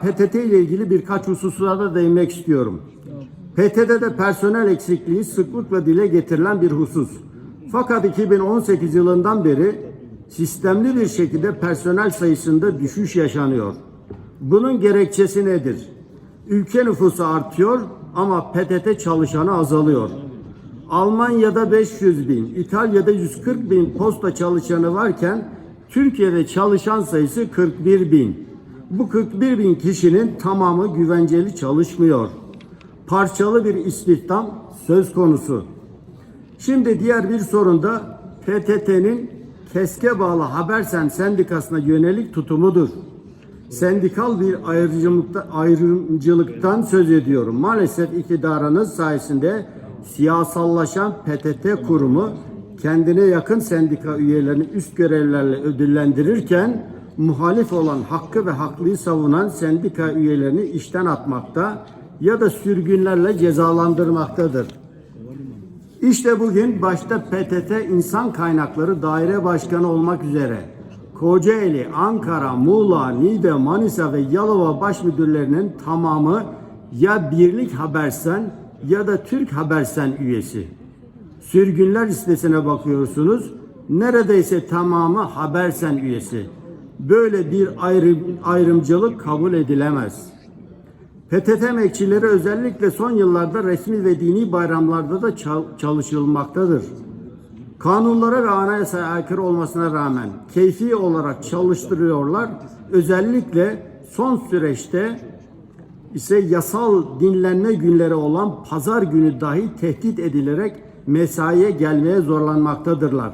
PTT ile ilgili birkaç hususlara da değinmek istiyorum. PTT'de personel eksikliği sıklıkla dile getirilen bir husus. Fakat 2018 yılından beri sistemli bir şekilde personel sayısında düşüş yaşanıyor. Bunun gerekçesi nedir? Ülke nüfusu artıyor ama PTT çalışanı azalıyor. Almanya'da 500 bin, İtalya'da 140 bin posta çalışanı varken Türkiye'de çalışan sayısı 41 bin. Bu 41 bin kişinin tamamı güvenceli çalışmıyor. Parçalı bir istihdam söz konusu. Şimdi diğer bir sorun da PTT'nin keske bağlı Habersen sendikasına yönelik tutumudur. Sendikal bir ayrımcılıkta, ayrımcılıktan söz ediyorum. Maalesef iktidarınız sayesinde siyasallaşan PTT kurumu kendine yakın sendika üyelerini üst görevlerle ödüllendirirken muhalif olan hakkı ve haklıyı savunan sendika üyelerini işten atmakta ya da sürgünlerle cezalandırmaktadır. İşte bugün başta PTT İnsan Kaynakları Daire Başkanı olmak üzere Kocaeli, Ankara, Muğla, Niğde, Manisa ve Yalova baş müdürlerinin tamamı ya Birlik Habersen ya da Türk Habersen üyesi. Sürgünler listesine bakıyorsunuz. Neredeyse tamamı Habersen üyesi. Böyle bir ayrım, ayrımcılık kabul edilemez. PTT emekçileri özellikle son yıllarda resmi ve dini bayramlarda da çal- çalışılmaktadır. Kanunlara ve anayasaya aykırı olmasına rağmen keyfi olarak çalıştırıyorlar. Özellikle son süreçte ise yasal dinlenme günleri olan pazar günü dahi tehdit edilerek mesaiye gelmeye zorlanmaktadırlar.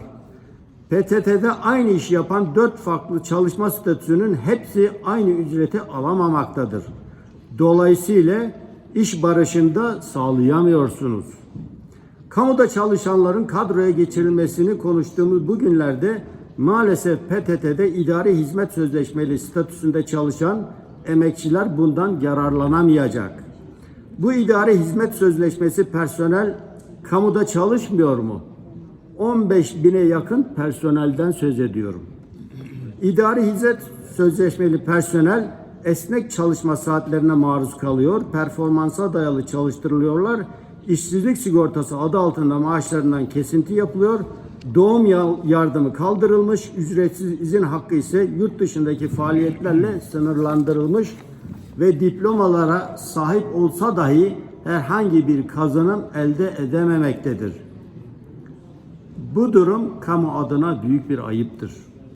PTT'de aynı işi yapan dört farklı çalışma statüsünün hepsi aynı ücreti alamamaktadır. Dolayısıyla iş barışında sağlayamıyorsunuz. Kamuda çalışanların kadroya geçirilmesini konuştuğumuz bu günlerde maalesef PTT'de idari hizmet sözleşmeli statüsünde çalışan emekçiler bundan yararlanamayacak. Bu idari hizmet sözleşmesi personel kamuda çalışmıyor mu? 15 bine yakın personelden söz ediyorum. İdari hizmet sözleşmeli personel esnek çalışma saatlerine maruz kalıyor, performansa dayalı çalıştırılıyorlar, işsizlik sigortası adı altında maaşlarından kesinti yapılıyor, doğum ya- yardımı kaldırılmış, ücretsiz izin hakkı ise yurt dışındaki faaliyetlerle sınırlandırılmış ve diplomalara sahip olsa dahi herhangi bir kazanım elde edememektedir. Bu durum kamu adına büyük bir ayıptır.